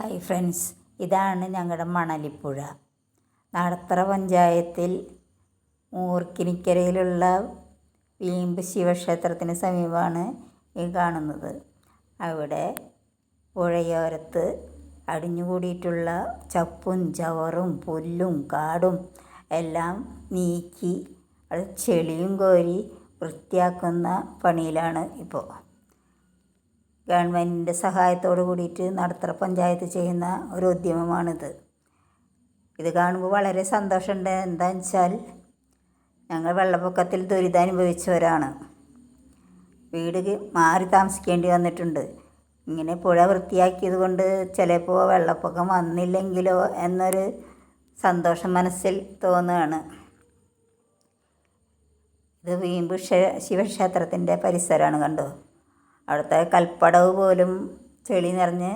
Hi friends ഇതാണ് ഞങ്ങളുടെ മണലിപ്പുഴ. നടത്തറ പഞ്ചായത്തിൽ മൂർക്കിനിക്കരയിലുള്ള വീമ്പ് ശിവക്ഷേത്രത്തിന് സമീപമാണ് ഈ കാണുന്നത്. അവിടെ പുഴയോരത്ത് അടിഞ്ഞുകൂടിയിട്ടുള്ള ചപ്പും ചവറും പുല്ലും കാടും എല്ലാം നീക്കി അത് ചെളിയും കോരി വൃത്തിയാക്കുന്ന പണിയിലാണ് ഇപ്പോൾ. ഗവൺമെന്റിന്റെ സഹായത്തോട് കൂടിയിട്ട് നടത്തറ പഞ്ചായത്ത് ചെയ്യുന്ന ഒരു ഉദ്യമമാണിത്. ഇത് കാണുമ്പോൾ വളരെ സന്തോഷമുണ്ട്. എന്താണെന്ന് വെച്ചാൽ ഞങ്ങൾ വെള്ളപ്പൊക്കത്തിൽ ദുരിതമനുഭവിച്ചവരാണ്. വീട് മാറി താമസിക്കേണ്ടി വന്നിട്ടുണ്ട്. ഇങ്ങനെ പുഴ വൃത്തിയാക്കിയത് കൊണ്ട് ചിലപ്പോൾ വെള്ളപ്പൊക്കം വന്നില്ലെങ്കിലോ എന്നൊരു സന്തോഷം മനസ്സിൽ തോന്നുകയാണ്. ഇത് വീമ്പ് ശിവക്ഷേത്രത്തിന്റെ പരിസരമാണ് കണ്ടോ? അവിടുത്തെ കൽപ്പടവ് പോലും ചെളി നിറഞ്ഞ്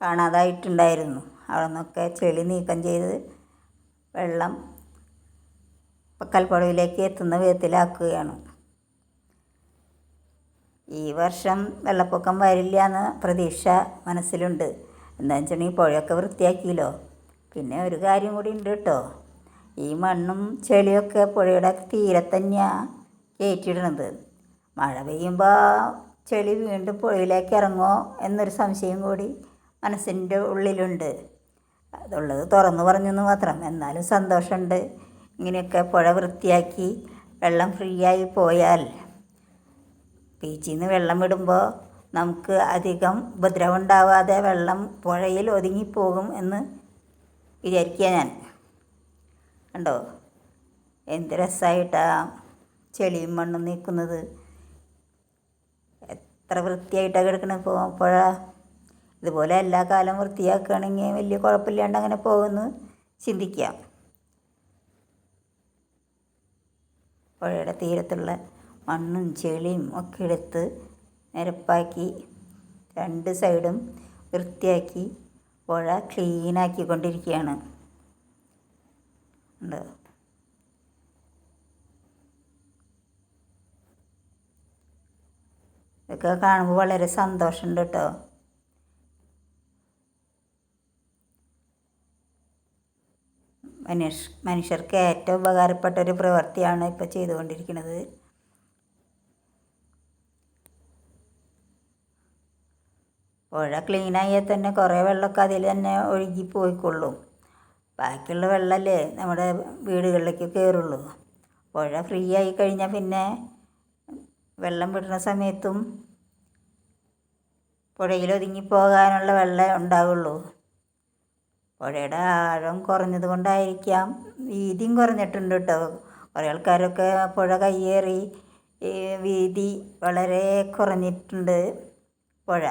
കാണാതായിട്ടുണ്ടായിരുന്നു. അവിടെ നിന്നൊക്കെ ചെളി നീക്കം ചെയ്ത് വെള്ളം കൽപ്പടവിലേക്ക് എത്തുന്ന വിധത്തിലാക്കുകയാണ്. ഈ വർഷം വെള്ളപ്പൊക്കം വരില്ല എന്ന പ്രതീക്ഷ മനസ്സിലുണ്ട്. എന്താണെന്ന് വെച്ചിട്ടുണ്ടെങ്കിൽ പുഴയൊക്കെ വൃത്തിയാക്കിയല്ലോ. പിന്നെ ഒരു കാര്യം കൂടി ഉണ്ട് കേട്ടോ. ഈ മണ്ണും ചെളിയൊക്കെ പുഴയുടെ തീരെ തന്നെയാണ് കയറ്റിയിടുന്നത്. മഴ പെയ്യുമ്പോൾ ചെളി വീണ്ടും പുഴയിലേക്ക് ഇറങ്ങുമോ എന്നൊരു സംശയം കൂടി മനസ്സിന്റെ ഉള്ളിലുണ്ട്. അതുള്ളത് തുറന്നു പറഞ്ഞെന്ന് മാത്രം. എന്നാലും സന്തോഷമുണ്ട്. ഇങ്ങനെയൊക്കെ പുഴ വൃത്തിയാക്കി വെള്ളം ഫ്രീ ആയി പോയാൽ ബീച്ചിൽ നിന്ന് വെള്ളം വിടുമ്പോൾ നമുക്ക് അധികം ഉപദ്രവം ഉണ്ടാവാതെ വെള്ളം പുഴയിൽ ഒതുങ്ങിപ്പോകും എന്ന് വിചാരിക്കുക ഞാൻ. കണ്ടോ? എന്ത് രസമായിട്ടാണ് ചെളിയും മണ്ണും നീക്കുന്നത്. എത്ര വൃത്തിയായിട്ടാണ് കിടക്കണത് ഇപ്പോൾ പുഴ. ഇതുപോലെ എല്ലാ കാലം വൃത്തിയാക്കുകയാണെങ്കിൽ വലിയ കുഴപ്പമില്ലാണ്ട് അങ്ങനെ പോകുമെന്ന് ചിന്തിക്കാം. പുഴയുടെ തീരത്തുള്ള മണ്ണും ചെളിയും ഒക്കെ എടുത്ത് നിരപ്പാക്കി രണ്ട് സൈഡും വൃത്തിയാക്കി പുഴ ക്ലീനാക്കിക്കൊണ്ടിരിക്കുകയാണ്. ഉണ്ട്? ഇതൊക്കെ കാണുമ്പോൾ വളരെ സന്തോഷമുണ്ട് കേട്ടോ മനുഷ്യ മനുഷ്യർക്ക് ഏറ്റവും ഉപകാരപ്പെട്ട ഒരു പ്രവൃത്തിയാണ് ഇപ്പോൾ ചെയ്തുകൊണ്ടിരിക്കുന്നത് പുഴ ക്ലീനായാൽ തന്നെ കുറേ വെള്ളമൊക്കെ അതിൽ തന്നെ ഒഴുകി പോയിക്കൊള്ളും. ബാക്കിയുള്ള വെള്ളമല്ലേ നമ്മുടെ വീടുകളിലേക്ക് കയറുള്ളൂ പുഴ ഫ്രീ ആയി കഴിഞ്ഞാൽ പിന്നെ വെള്ളം വിടുന്ന സമയത്തും പുഴയിൽ ഒതുങ്ങിപ്പോകാനുള്ള വെള്ളം ഉണ്ടാവുള്ളൂ. പുഴയുടെ ആഴം കുറഞ്ഞത് കൊണ്ടായിരിക്കാം. വീതിയും കുറഞ്ഞിട്ടുണ്ട് കേട്ടോ കുറേ ആൾക്കാരൊക്കെ പുഴ കയ്യേറി വീതി വളരെ കുറഞ്ഞിട്ടുണ്ട് പുഴ.